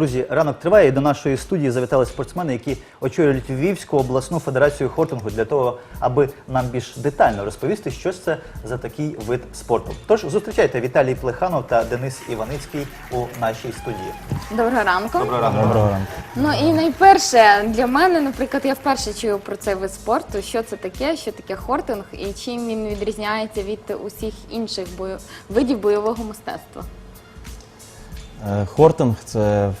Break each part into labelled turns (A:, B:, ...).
A: Друзі, ранок триває і до нашої студії завітали спортсмени, які очолюють Львівську обласну федерацію хортингу для того, аби нам більш детально розповісти, що ж це за такий вид спорту. Тож зустрічайте Віталій Плеханов та Денис Іваницький у нашій студії.
B: Доброго ранку.
A: Доброго ранку.
C: Доброго ранку.
B: Ну і найперше для мене, наприклад, я вперше чую про цей вид спорту. Що це таке, що таке хортинг і чим він відрізняється від усіх інших бою... видів бойового мистецтва.
C: Е, Хортинг це е,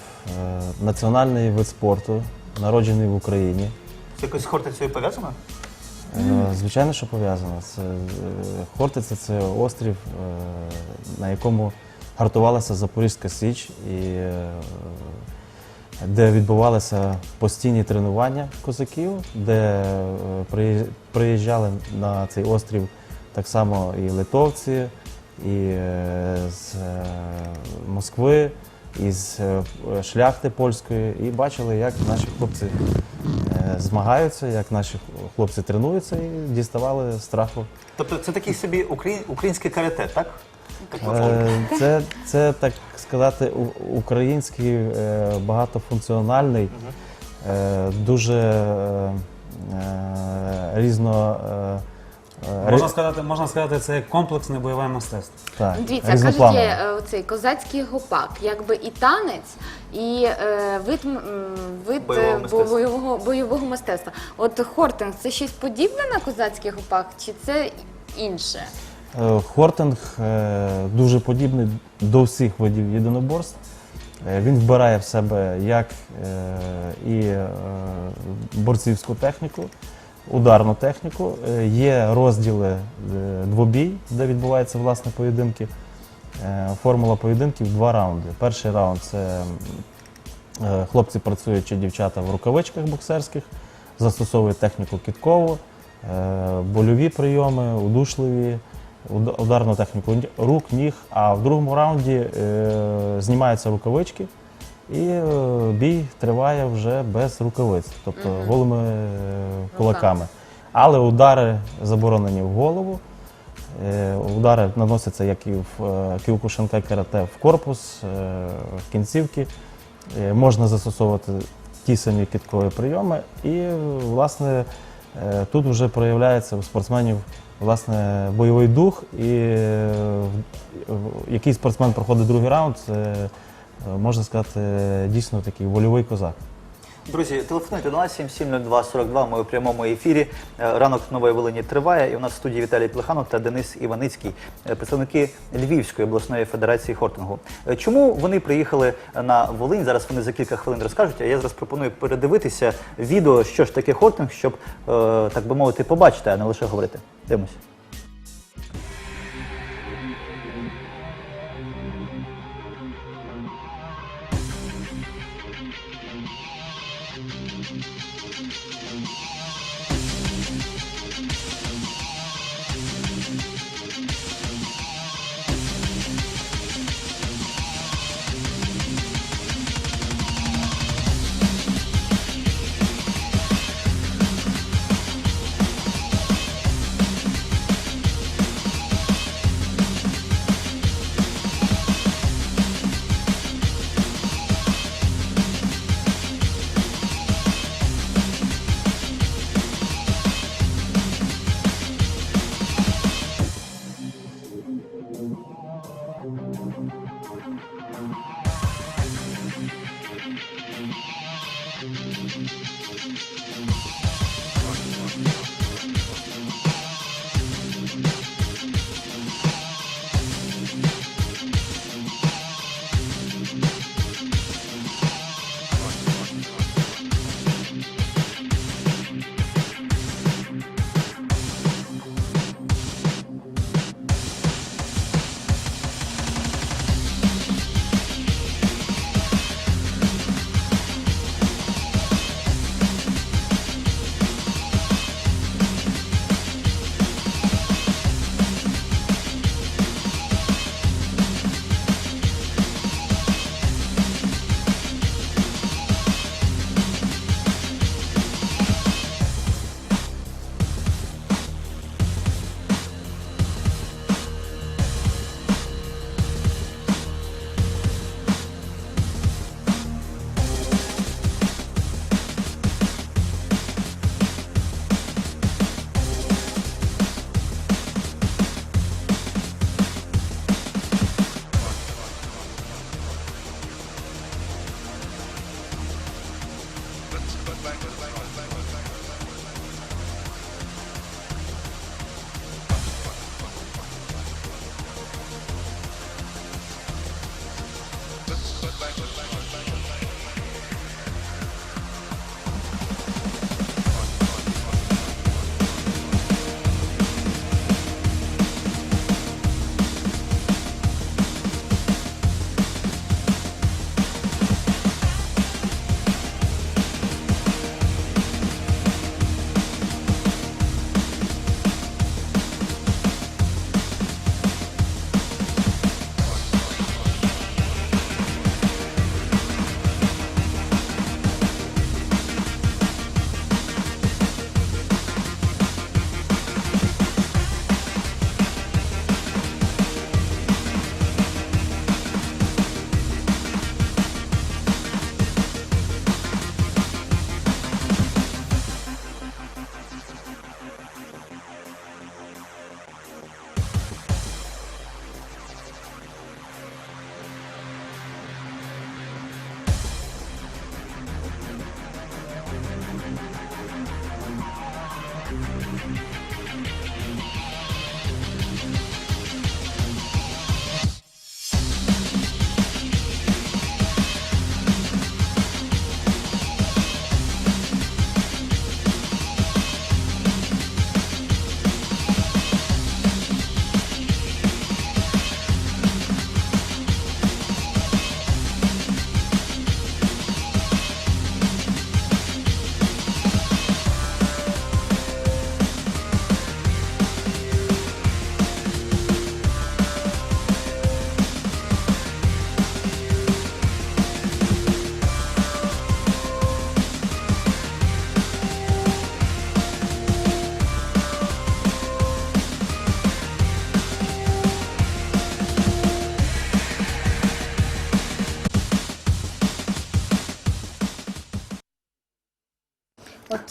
C: національний вид спорту, народжений в Україні.
A: Це якось з хортицею пов'язано?
C: Е, Звичайно, що пов'язано. Це, е, Хортиця це острів, е, на якому гартувалася Запорізька Січ, і е, де відбувалися постійні тренування козаків, де е, приї- приїжджали на цей острів так само і литовці, і е, з е, Москви, і з е, шляхти польської, і бачили, як наші хлопці е, змагаються, як наші хлопці тренуються і діставали страху.
A: Тобто це такий собі україн... українське карате, так?
C: Е, Це, це так сказати, український багатофункціональний, дуже різно. Е, е,
D: Можна сказати, можна сказати, це комплексне бойове мистецтво.
C: так,
B: Дивіться, кажуть,
C: різнопланове.
B: є е, оцей козацький гопак, якби і танець, і е, вид, м, вид
A: Бойового
B: е,
A: мистецтва.
B: бойового, бойового мистецтва. От хортинг це щось подібне на козацький гопак, чи це інше?
C: Е, Хортинг е, дуже подібний до всіх видів єдиноборств. Е, Він вбирає в себе як е, і е, борцівську техніку, ударну техніку. Е, Є розділи е, двобій, де відбуваються власне поєдинки. Е, Формула поєдинків два раунди. Перший раунд це хлопці працюють чи дівчата в рукавичках боксерських, застосовують техніку кіткову, больові прийоми, удушливі, ударну техніку ні- рук, ніг. А в другому раунді знімаються рукавички і е, бій триває вже без рукавиць, тобто голими е, кулаками. Але удари заборонені в голову. Е, Удари наносяться як і в кіокушинкай карате в корпус, в кінцівки. Можна застосовувати ті самі кіткові прийоми. І, власне, тут вже проявляється у спортсменів власне, бойовий дух. І який спортсмен проходить другий раунд, це, можна сказати, дійсно такий вольовий козак.
A: Друзі, телефонуйте до нас 770242, Ми у прямому ефірі. Е, Ранок нової Волині триває. І у нас в студії Віталій Плеханов та Денис Іваницький, е, представники Львівської обласної федерації хортингу. Е, Чому вони приїхали на Волинь? Зараз вони за кілька хвилин розкажуть. А я зараз пропоную передивитися відео, що ж таке хортинг, щоб е, так би мовити, побачити, а не лише говорити. Дивимось.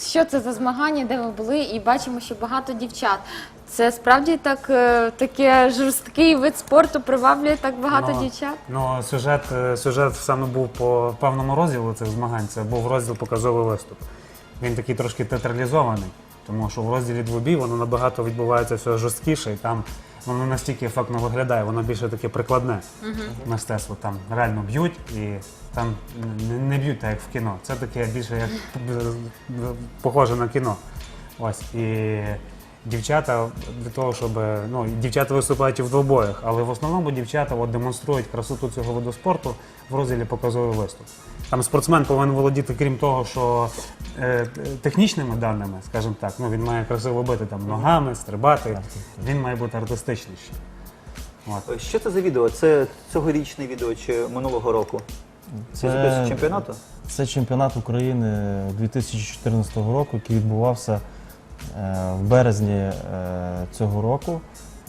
B: Що це за змагання, де ви були, і бачимо, що багато дівчат. Це справді так е, таке жорсткий вид спорту приваблює так багато
D: Ну,
B: дівчат.
D: Ну, сюжет, е, сюжет саме був по певному розділу цих змагань. Це був розділ показовий виступ. Він такий трошки театралізований, тому що в розділі двобій воно набагато відбувається все жорсткіше, і там воно настільки ефектно виглядає, воно більше таке прикладне мистецтво. Там реально б'ють і там не, не б'ють так, як в кіно. Це таке більше як похоже на кіно. Ось і дівчата для того, щоб ну дівчата виступають і в двобоях, але в основному дівчата от, демонструють красоту цього виду спорту в розділі показовий виступ. Там спортсмен повинен володіти, крім того, що е, технічними даними, скажімо так, ну він має красиво бити там ногами, стрибати. Він має бути артистичний ще. От.
A: Що це за відео? Це цьогорічне відео чи минулого року? Це з чемпіонату?
C: Це чемпіонат України 2014 року, який відбувався е, в березні е, цього року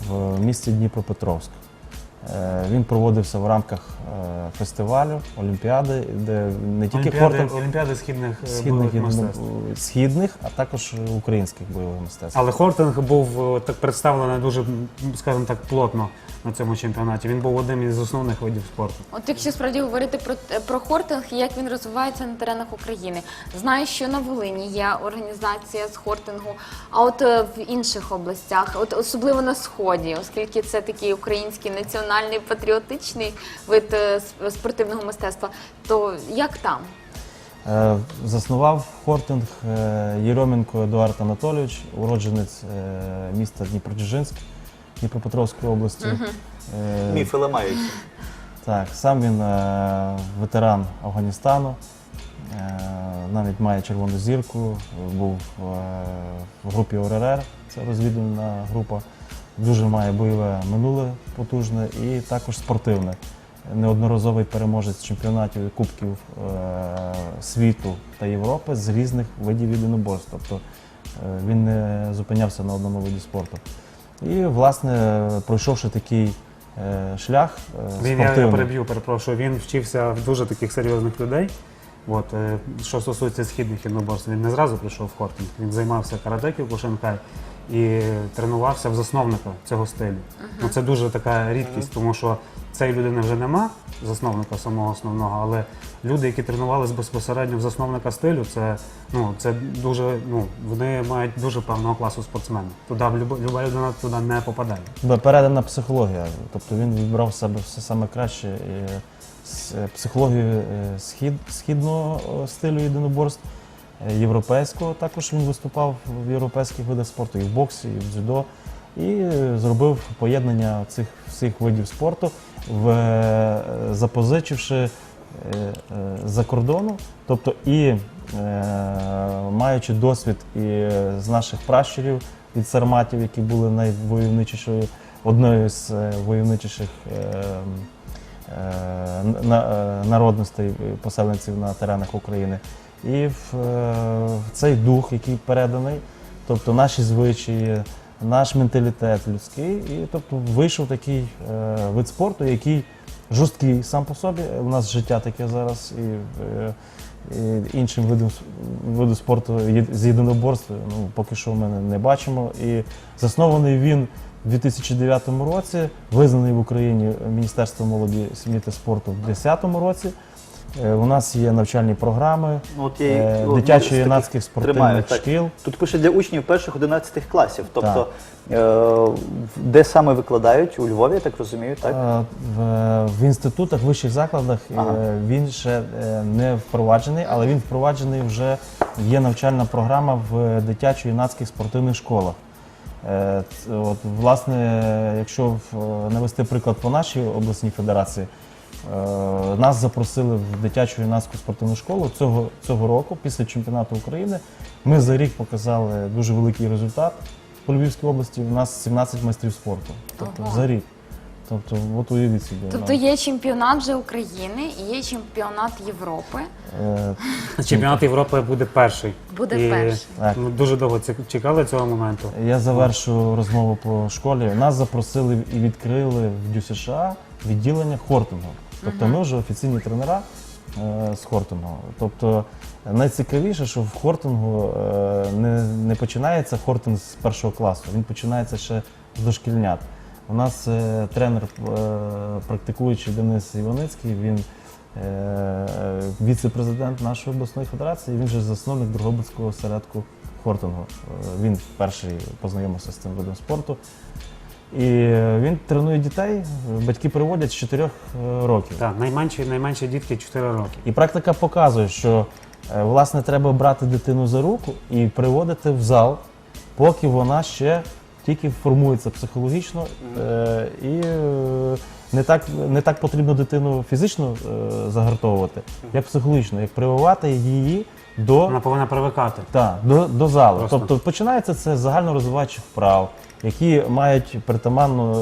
C: в місті Дніпропетровськ. Е, Він проводився в рамках е, фестивалю, Олімпіади, де не тільки
D: Олімпіади,
C: хортинг
D: Олімпіади східних, е,
C: східних,
D: бойових мистецтв.
C: східних, а також українських бойових мистецтв.
D: Але Хортинг був так представлений дуже, скажімо так, плотно на цьому чемпіонаті. Він був одним із основних видів спорту.
B: От якщо справді говорити про, про хортинг і як він розвивається на теренах України. Знаю, що на Волині є організація з хортингу, а от е, в інших областях, от особливо на сході, оскільки це такий український національний патріотичний вид е, спортивного мистецтва, то як там?
C: Е, Заснував хортинг Єрьоменко Едуард Анатолійович, уродженець міста Дніпродзержинськ Дніпропетровської області. Е,
A: Міфи ламаються.
C: Так, сам він е, ветеран Афганістану, е, навіть має червону зірку, був е, в групі ОРР, це розвідувальна група. Дуже має бойове минуле потужне і також спортивне. Неодноразовий переможець чемпіонатів і кубків е, світу та Європи з різних видів єдиноборств. Тобто е, він не зупинявся на одному виді спорту. І, власне, пройшовши такий е, шлях е,
D: Він я,
C: спортивний,
D: переб'ю, перепрошую. Він вчився в дуже таких серйозних людей. От, е, що стосується східних кіноборств, він не зразу прийшов в хортинг. Він займався карате Кушенка і тренувався в засновника цього стилю. Ну, це дуже така рідкість, тому що цієї людини вже нема, засновника самого основного, але люди, які тренувалися безпосередньо в засновника стилю, це, ну, це дуже, ну, вони мають дуже певного класу спортсменів. Туди люба, людина туди не попадає.
C: Бо передана психологія. Тобто він відбрав себе все саме краще. І е, психологію е, схід, східного е, стилю єдиноборств, е, європейського. Також він виступав в європейських видах спорту, і в боксі, і в дзюдо. І зробив поєднання цих всіх видів спорту, в, е, запозичивши е, е, за кордону, тобто і маючи досвід і з наших пращурів від сарматів, які були найвойовничішою, одною з войовничіших на- народностей поселенців на теренах України. І в цей дух, який переданий, тобто наші звичаї, наш менталітет людський, і тобто вийшов такий е, вид спорту, який жорсткий сам по собі. У нас життя таке зараз, і, е, і іншим видом, виду спорту з єдиноборства ну, поки що ми не- бачимо. І заснований він у 2009 році, визнаний в Україні Міністерством молоді, сім'ї та спорту в 2010 році. Е, У нас є навчальні програми
A: Ну, от я і-
C: е,
A: от
C: дитячо-юнацьких
A: таких
C: спортивних
A: тримаю, так.
C: шкіл.
A: Тут пише для учнів перших 11 класів. Тобто, е, де саме викладають? У Львові, я так розумію, так?
C: Е, В, в інститутах, вищих закладах е, він ще е, не впроваджений, але він впроваджений вже є навчальна програма в дитячо-юнацьких спортивних школах. Е, ц- От, власне, якщо в- навести приклад по нашій обласній федерації, е, нас запросили в дитячу юнацьку спортивну школу цього, цього року, після чемпіонату України. Ми за рік показали дуже великий результат по Львівській області. У нас 17 майстрів спорту. Тобто
B: Ого.
C: за рік. Тобто, от уявіть собі.
B: Тобто є чемпіонат вже України і є чемпіонат Європи.
C: Е,
D: Чемпіонат Європи буде перший.
B: Буде
D: І
B: перший.
C: Так.
D: Ми дуже довго чекали цього моменту.
C: Я завершу розмову по школі. Нас запросили і відкрили в ДЮСШ відділення хортингу. Тобто ми вже офіційні тренера е, з хортингу. Тобто найцікавіше, що в хортингу е, не, не починається хортинг з першого класу, він починається ще з дошкільнят. У нас е, тренер, е, практикуючий Денис Іваницький, він е, віце-президент нашої обласної федерації, він же засновник Другобицького осередку хортингу. Е, Він перший познайомився з цим видом спорту. І е, він тренує дітей, батьки приводять з 4 років.
D: Так, найменші, найменші дітки 4 роки.
C: І практика показує, що е, власне треба брати дитину за руку і приводити в зал, поки вона ще тільки формується психологічно, е, і е, не так, не так потрібно дитину фізично е, загартовувати, як психологічно, як прививати її до
D: Вона повинна привикати.
C: так, до, до залу.
D: Просто.
C: Тобто починається це з загальнорозвиваючих вправ, які мають притаманну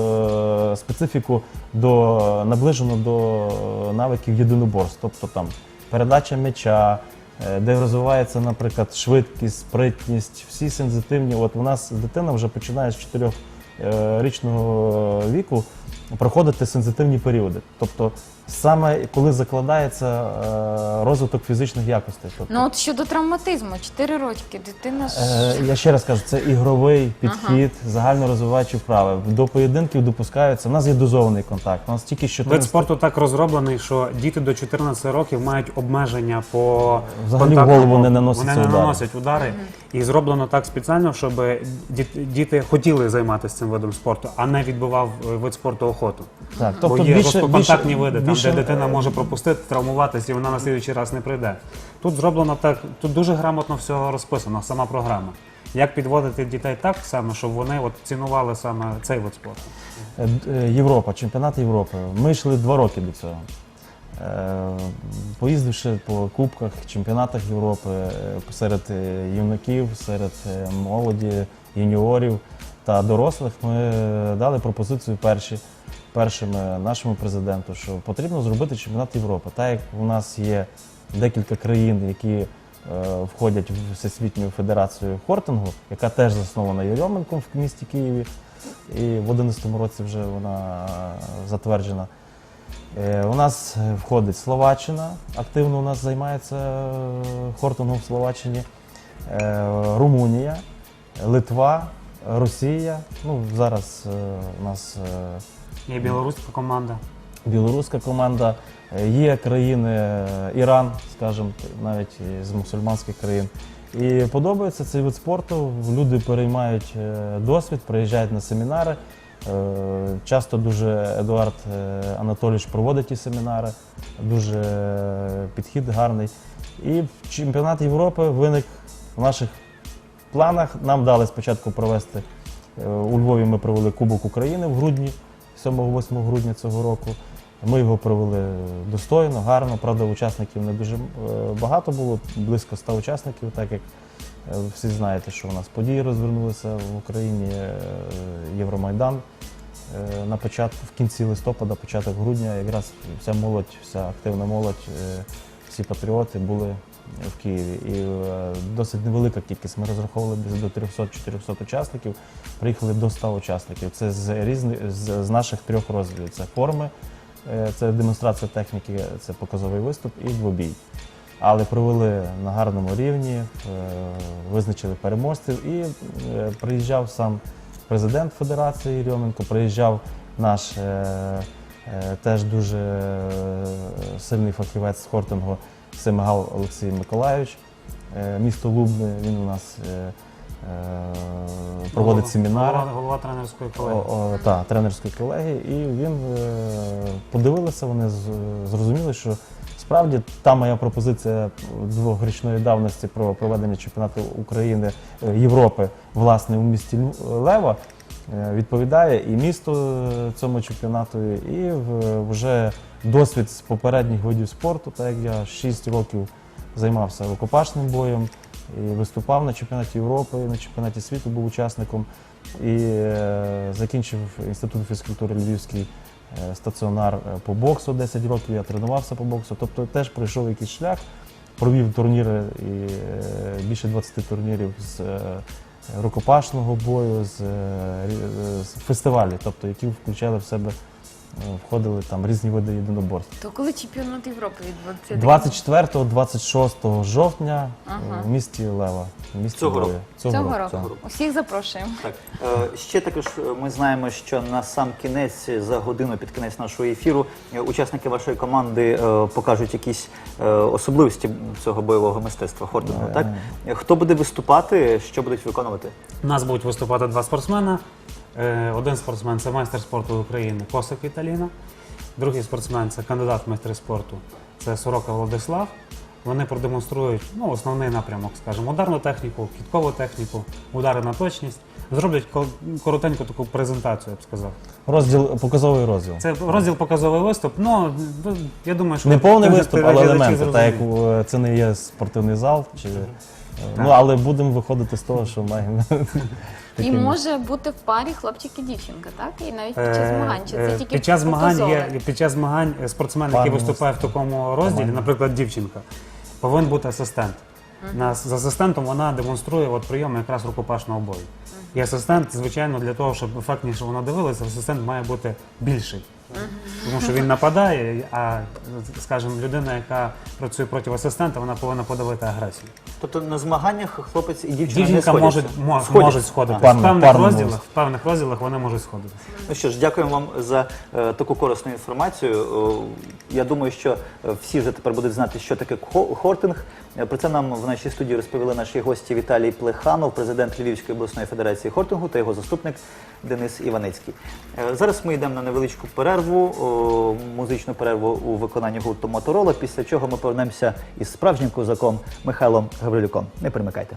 C: е, специфіку до наближену до навиків єдиноборств. Тобто там передача м'яча, е, де розвивається, наприклад, швидкість, спритність, всі сензитивні. От у нас дитина вже починає з 4-річного віку проходити сензитивні періоди. Тобто саме коли закладається е, розвиток фізичних якостей. Тобто,
B: Ну от щодо травматизму, 4 роки, дитина ж.
C: Е, Я ще раз кажу, це ігровий підхід, загально розвиваючі вправи. До поєдинків допускаються. У нас є дозований контакт. У нас тільки що
D: Вид спорту так розроблений, що діти до 14 років мають обмеження по
C: Взагалі в
D: контактному-
C: голову не наносяться
D: Вони не
C: удари.
D: наносять удари. І зроблено так спеціально, щоб діт- діти хотіли займатися цим видом спорту, а не відбивав е, вид спорту охоту.
C: Так,
D: Бо
C: тобто
D: є
C: більше,
D: просто
C: більше,
D: види, там,
C: більше,
D: де дитина
C: е,
D: може пропустити, травмуватися, і вона на слідуючий раз не прийде. Тут зроблено так, тут дуже грамотно все розписано, сама програма. Як підводити дітей так саме, щоб вони от цінували саме цей вид спорту.
C: е, д- е, Європа, чемпіонат Європи. Ми йшли два роки до цього. Е, Поїздивши по кубках, чемпіонатах Європи е, серед е, юнаків, серед е, молоді, юніорів та дорослих, ми е, дали пропозицію перші, першим е, нашому президенту, що потрібно зробити чемпіонат Європи. Так як у нас є декілька країн, які е, входять в Всесвітню федерацію хортингу, яка теж заснована Єрьоменком в місті Києві. І в 2011 році вже вона е, затверджена. У нас входить Словаччина, активно у нас займається хортингом в Словаччині, Румунія, Литва, Росія. Ну, зараз у нас
D: Є білоруська команда.
C: білоруська команда, е, є країни, е, Іран, скажімо, навіть з мусульманських країн. І подобається цей вид спорту. Люди переймають е, досвід, приїжджають на семінари. Часто дуже Едуард Анатолійович проводить ті семінари, дуже підхід гарний. І чемпіонат Європи виник в наших планах. Нам дали спочатку провести у Львові. Ми провели Кубок України в грудні, 7-8 грудня цього року. Ми його провели достойно, гарно. Правда, учасників не дуже е, багато було, близько 100 учасників, так як е, всі знаєте, що у нас події розвернулися в Україні, е, Євромайдан. На початку, в кінці листопада, початок грудня, якраз вся молодь, вся активна молодь, всі патріоти були в Києві. І е, досить невелика кількість. Ми розраховували десь до 300-400 учасників. Приїхали до 100 учасників. Це з різних з, наших трьох розділів. Це форми, е, це демонстрація техніки, це показовий виступ і двобій. Але провели на гарному рівні, е, визначили переможців і приїжджав сам президент Федерації Рьоменко, приїжджав наш теж дуже сильний фахівець з хортингу Семигал Олексій Миколайович. Е, Місто Лубни, він у нас е, е, проводить семінари.
D: Голова, голова тренерської колегії.
C: О, тренерської колегії, і він подивилися, вони зрозуміли, що справді та моя пропозиція двохрічної давності про проведення чемпіонату України Європи власне у місті Лева відповідає і місто е, цьому чемпіонату, і вже досвід з попередніх видів спорту, так як я 6 років займався рукопашним боєм і виступав на чемпіонаті Європи, на чемпіонаті світу був учасником і е, закінчив інститут фізкультури Львівський е, стаціонар е, по боксу 10 років. Я тренувався по боксу. Тобто теж пройшов якийсь шлях, провів турніри і е, більше 20 турнірів з е, рукопашного бою, з, е, з фестивалів, тобто які включали в себе входили там різні види єдиноборств.
B: То коли чемпіонат Європи відбудеться?
C: 24-26 жовтня е,
B: Ага.
C: в місті Лева. В місті
A: Цього
C: Львові.
A: року.
B: Цього року.
C: цього.
B: Усіх запрошуємо.
A: Так, е, ще також е, ми знаємо, що на сам кінець, за годину під кінець нашого ефіру, е, учасники вашої команди е, покажуть якісь е, особливості цього бойового мистецтва хортингу. Так Е, хто буде виступати, що будуть виконувати?
D: У нас будуть виступати два спортсмена. Е, Один спортсмен це майстер спорту України Косик Віталіна. Другий спортсмен це кандидат в майстри спорту, це Сорока Владислав. Вони продемонструють ну, основний напрямок, скажімо, ударну техніку, кіткову техніку, удари на точність. Зроблять ко- коротеньку таку презентацію, я б сказав.
C: Розділ, показовий розділ.
D: Це розділ показовий виступ. Ну я думаю, що
C: Не повний виступ, але елементи, так як е, це не є спортивний зал. Чи, е, ну, але будемо виходити з того, що маємо.
B: І
C: таким-
B: може бути в парі хлопчик і дівчинка, так? І навіть під час
D: Е,
B: змагань. Чи
D: е,
B: це тільки
D: під час змагань
B: показове?
D: є під час змагань е, спортсмен, який
C: Парне
D: виступає в такому розділі, наприклад, дівчинка, повинен бути асистент. На, з асистентом вона демонструє от прийоми якраз рукопашного бою. І асистент, звичайно, для того, щоб ефектніше вона дивилася, асистент має бути більший. Тому що він нападає, а, скажімо, людина, яка працює проти асистента, вона повинна подавити агресію.
A: Тобто на змаганнях хлопець і дівчина не
D: Дівчинка
A: сходяться?
D: можуть, мо-
A: Сходяться?
D: можуть сходити.
C: Парно-
D: в певних
C: парно
D: розділах, в певних розділах вони можуть сходити.
A: Ну що ж, дякуємо вам за е, таку корисну інформацію. Е, я думаю, що е, всі вже тепер будуть знати, що таке хо- хортинг. Е, Про це нам в нашій студії розповіли наші гості Віталій Плеханов, президент Львівської обласної федерації хортингу та його заступник Денис Іваницький. Е, зараз ми йдемо на невеличку перерву, музичну перерву у виконанні гурту Моторола. Після чого ми повернемося із справжнім козаком Михайлом Гаврилюком. Не примикайте.